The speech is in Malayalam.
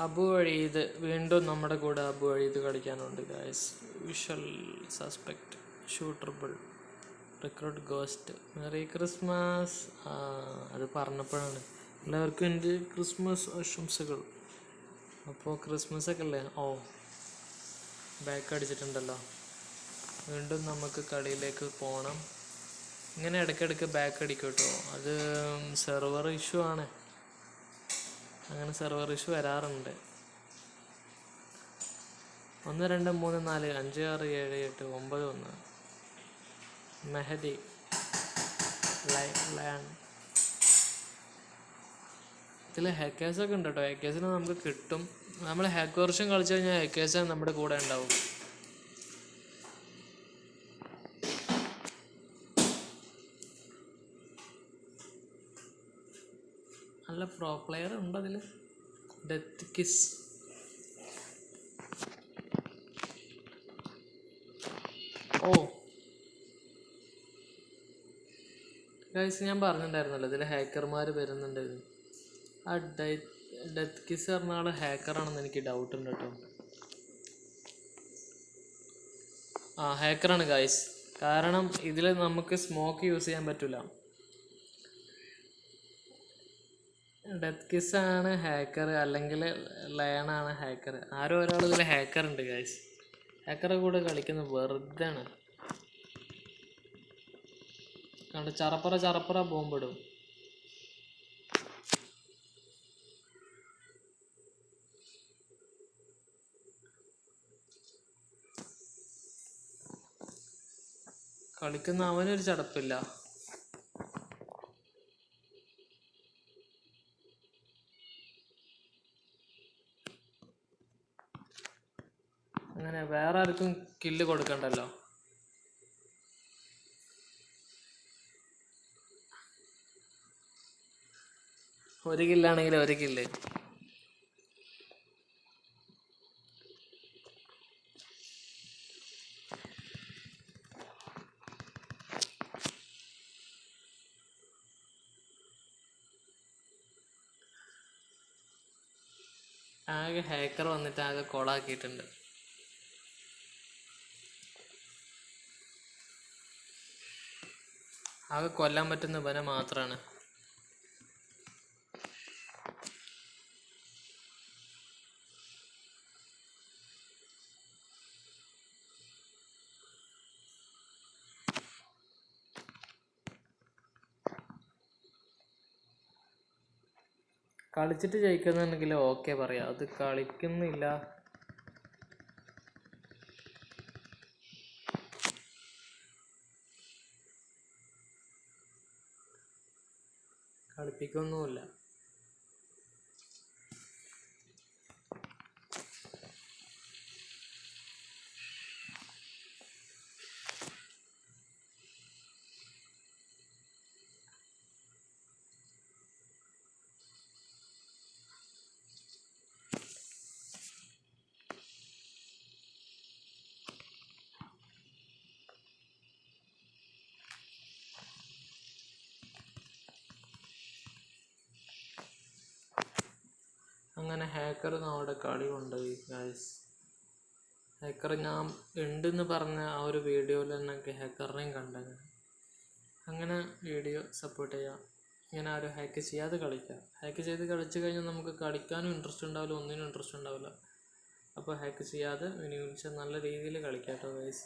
അബു വഴീത് വീണ്ടും നമ്മുടെ കൂടെ അബു വഴീത് കളിക്കാനുണ്ട് guys visual suspect ഷൂട്ടർബിൾ recruit ghost merry Christmas അത് പറഞ്ഞപ്പോഴാണ്. എല്ലാവർക്കും എന്റെ ക്രിസ്മസ് ആശംസകൾ. അപ്പോൾ ക്രിസ്മസ് ഒക്കെ അല്ലേ? ഓ ബാക്ക് അടിച്ചിട്ടുണ്ടല്ലോ. വീണ്ടും നമുക്ക് കളിയിലേക്ക് പോകണം ഇങ്ങനെ ഇടയ്ക്കിടയ്ക്ക് ബാക്ക് അടിക്കും കേട്ടോ. അത് സെർവർ ഇഷ്യൂ ആണ്. അങ്ങനെ സെർവർ ഇഷ്യൂ വരാറുണ്ട്. ഒന്ന് രണ്ട് മൂന്ന് നാല് അഞ്ച് ആറ് ഏഴ് എട്ട് ഒമ്പത് ഒന്ന്. മെഹദി. ലയൺ. ഇതിൽ ഹാക്കേഴ്സൊക്കെ ഉണ്ട് കേട്ടോ ഹാക്കേഴ്സിനെ നമുക്ക് കിട്ടും. നമ്മൾ ഹാക്ക് വർഷം കളിച്ചു കഴിഞ്ഞാൽ ഹാക്കേഴ്സ് നമ്മുടെ കൂടെ ഉണ്ടാവും. നല്ല പ്രോ പ്ലെയർ ഉണ്ട് അതിൽ ഡെത്ത് കിസ് ഓ. ഗൈസ് ഞാൻ പറഞ്ഞിട്ടുണ്ടായിരുന്നല്ലോ ഇതിൽ ഹാക്കർമാർ വരുന്നുണ്ടായിരുന്നു ആ ഡെത്ത് കിസ് പറഞ്ഞ ആൾ ഹാക്കറാണെന്ന് എനിക്ക് ഡൗട്ട് ഉണ്ട് കേട്ടോ. ആ ഹാക്കറാണ് ഗൈസ് കാരണം ഇതിൽ നമുക്ക് സ്മോക്ക് യൂസ് ചെയ്യാൻ പറ്റില്ല ഡെത്ത് കിസ് ആണ് ഹാക്കർ അല്ലെങ്കിൽ ലയണാണ് ഹാക്കർ ആരോ ഒരാൾ ഇതിൽ ഹാക്കർ ഉണ്ട് ഗൈസ് ഹാക്കറെ കൂടെ കളിക്കുന്നത് വെറുതെ ആണ് കണ്ട്? ചറപ്പറ ചറപ്പറ ബോംബിടും കളിക്കുന്ന അവനൊരു ചടപ്പില്ല. അങ്ങനെ വേറെ ആർക്കും കില്ല് കൊടുക്കണ്ടല്ലോ. ഒരു കില്ലാണെങ്കിൽ ഒരു കില്ല് ആകെ ഹാക്കർ വന്നിട്ട് ആകെ കൊളാക്കിയിട്ടുണ്ട്. ആകെ കൊല്ലാൻ പറ്റുന്ന ഇവനെ മാത്രമാണ് കളിച്ചിട്ട് ജയിക്കുന്നുണ്ടെങ്കിൽ ഓക്കെ പറയാം. അത് കളിക്കുന്നില്ല. കളിപ്പിക്കൊന്നുമില്ല അങ്ങനെ ഹാക്കർ നമ്മുടെ കളി കൊണ്ടുപോയി ഗൈസ് ഹാക്കർ ഞാൻ ഉണ്ടെന്ന് പറഞ്ഞ ആ ഒരു വീഡിയോയിൽ തന്നെ ഹാക്കറിനെയും കണ്ടത്. അങ്ങനെ വീഡിയോ സപ്പോർട്ട് ചെയ്യാം. ഇങ്ങനെ ആരും ഹാക്ക് ചെയ്യാതെ കളിക്കുക ഹാക്ക് ചെയ്ത് കളിച്ചു കഴിഞ്ഞാൽ നമുക്ക് കളിക്കാനും ഇൻട്രസ്റ്റ് ഉണ്ടാവില്ല ഒന്നിനും ഇൻട്രസ്റ്റ് ഉണ്ടാവില്ല. അപ്പോൾ ഹാക്ക് ചെയ്യാതെ വിനിയോഗിച്ച് നല്ല രീതിയിൽ കളിക്കാം കേട്ടോ ഗൈസ്